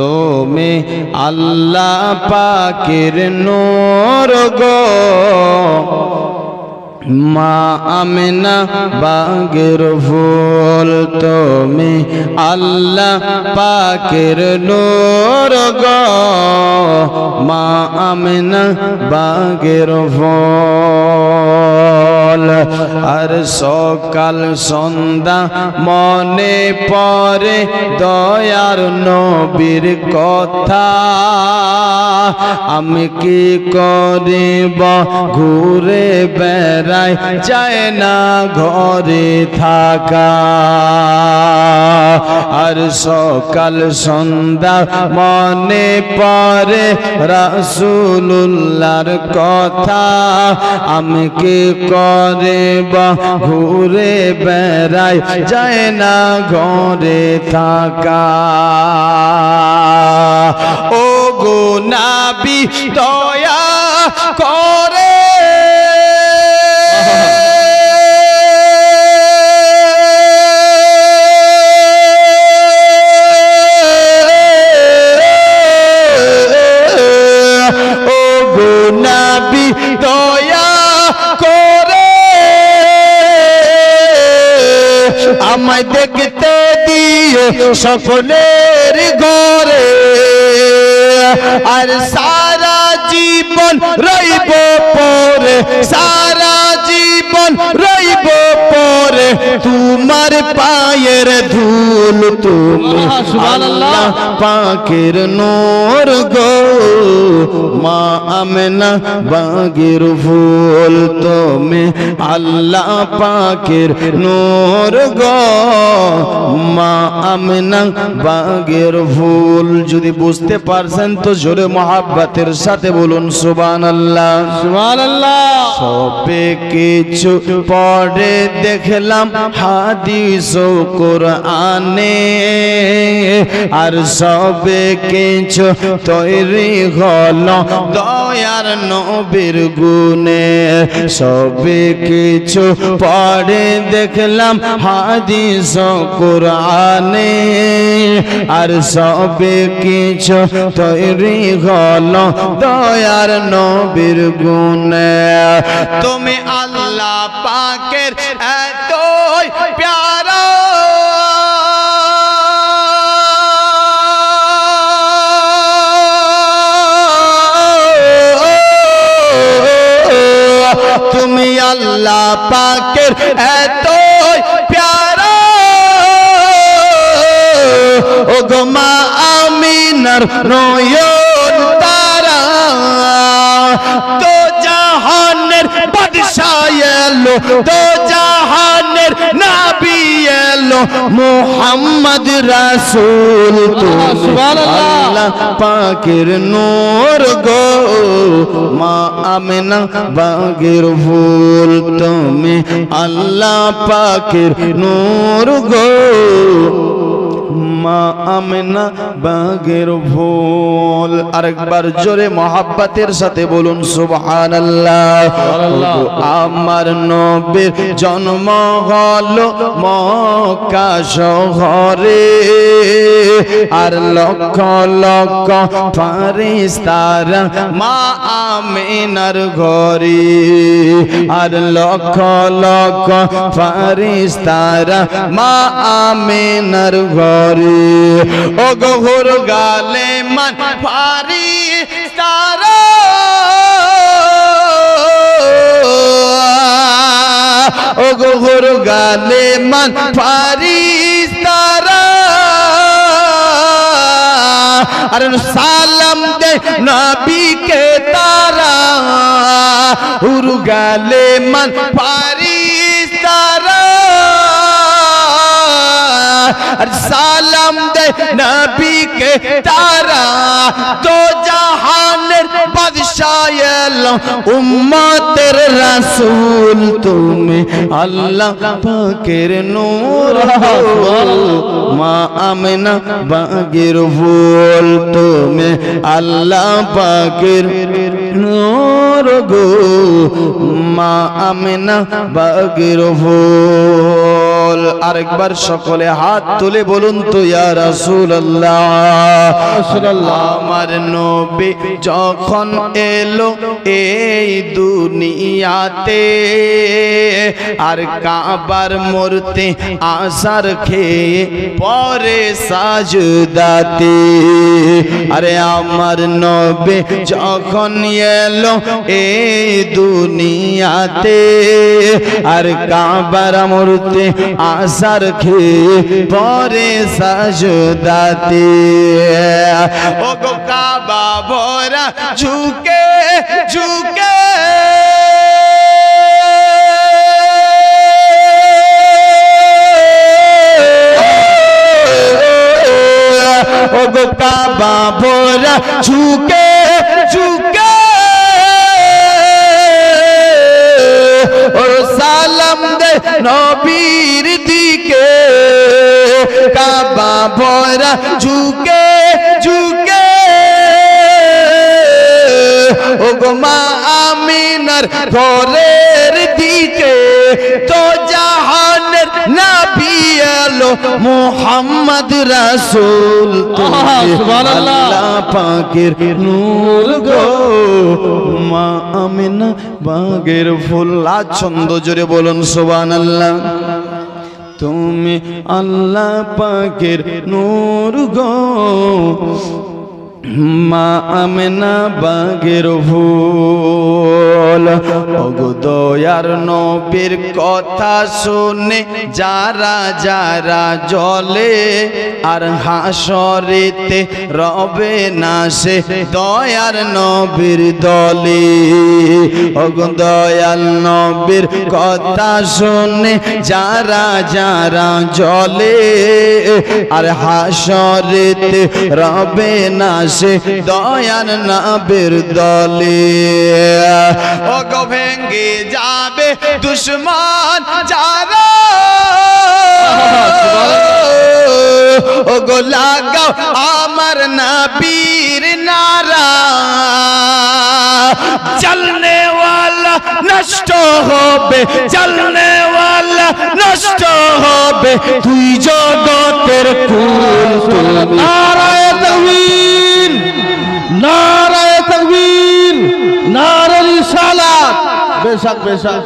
তুমি আল্লাহ পাকের নোর গো মা আমিনা বাগের ফুল তুমি আল্লাহ পাকের নূর গো। মা আমিনা বাগের ফুল আর সকাল সন্ধ্যা মনে পরে দয়ার নবীর কথা। আমি কি করিব ঘুরে বেড়াই চায় না ঘরে থাকা। আর সকাল সন্ধ্যা মনে পরে রাসুলুল্লাহর কথা। আমি কি করিব ঘুরে বেড়াই? যায় না ঘরে থাকা। ও গো নাবি, দয়া করে আমায় দেখতে দিয়ে সকলের ঘরে। আর সারা জীবন রইব পরে সারা তোমার পায়ের ধুল তুমি আল্লাহ পাকের নূর গো। মা আমেনা বাগের ফুল তুমি আল্লাহ পাকের নূর গো। মা আমেনা বাগের ফুল যদি বুঝতে পারছেন তো জোরে মহাব্বাতের সাথে বলুন সুবান আল্লাহ সবে কিছু পরে দেখলাম। হাদিস কোরআনে। আর সবে কিছু তৈরি হলো দয়ার নবীর গুণে। সবে কিছু পরে দেখলাম হাদিস কোরআনে। আর সবে কিছু তৈরি হলো দয়ার নবীর গুণে। তুমি আল্লাহ পাকের এতই আল্লাহ পাকের এত প্যারা। ও গো মা আমিনার নয়ন তারা। তো জাহানের বাদশাহ এলো, তো জাহানের নাবি এলো মোহাম্মদ রাসুল আল্লাহ পাকের নোর গো। মা আমেনা বাগের ফুল তুমি আল্লাহ পাকের নোর গো। মা আমেনা বাগের ফুল আরেকবার জোরে মহাব্বাতের সাথে বলুন সুবহানাল্লাহ। আমার নবীর জন্ম হলো মক্কা শহরে। আর লক্ষ লক্ষ ফারিস্তারা মা আমিনার ঘরে। আর লক্ষ লক্ষ ফারিস্তারা মা আমিনার ঘরে। ও গহর গালে মান ফারিস্তারা ও গহর গালে মান ফারিস্তারা আর সালাম দে নবীকে তারা। হুরু গালে মান ফারিস্তারা আর সালাম দে নবীকে তারা তো জাহানের বাদশাহ এলো উম্মতের রাসূল তুমি আল্লাহ পাকের নূর মা আমেনা বাগের ফুল তুমি আল্লাহ পাকের নূর গো মা আমেনা বাগের ফুল আরেকবার সকলে হাত তুলে বলুন তো ইয়া রাসূলুল্লাহ। আমার নবী যখন এলো এই দুনিয়াতে আর কাবার মূর্তি আসার খেয়ে পরে সাজদাতে। আরে আমার নবী যখন এলো এই দুনিয়াতে। আর কাবার মূর্তি আসার খেয়ে পরে সাজদাতে। ও গো কাবা ভরা ঝুঁকে ঝুঁকে। ও গো কাবা ভরা ঝুঁকে সালাম দে নবীর দিকে। কাবা ভরা ঝুঁকে ঝুঁকে। ও গো মা আমিনার ঘরের মোহাম্মদ রাসুল আল্লাহ পাকের নূর গো। মা আমিনা বাগের ফুল আজ ছন্দ জোরে বলুন সুবহানাল্লাহ। তুমি আল্লাহ পাকের নূর গো। মা আমেনা বাগের ভুল। দয়ার নবীর কথা শুনে যারা যারা জলে আর হাসরিতে রবে না সে দয়ার নবীর দলে। দয়াল নবীর কথা শুনে যারা যারা জলে আর হাসরেতে রবে না সে দয়াল নবীর দলে ওগো ভেঙ্গে যাবে দুশ্মন যারা ও গো লাগাও আমার নবীর নারা চলনে वाला নষ্ট হবে চলনে वाला নষ্ট হবে তুই জগতের কুল তুমি বেশাক বেশাক।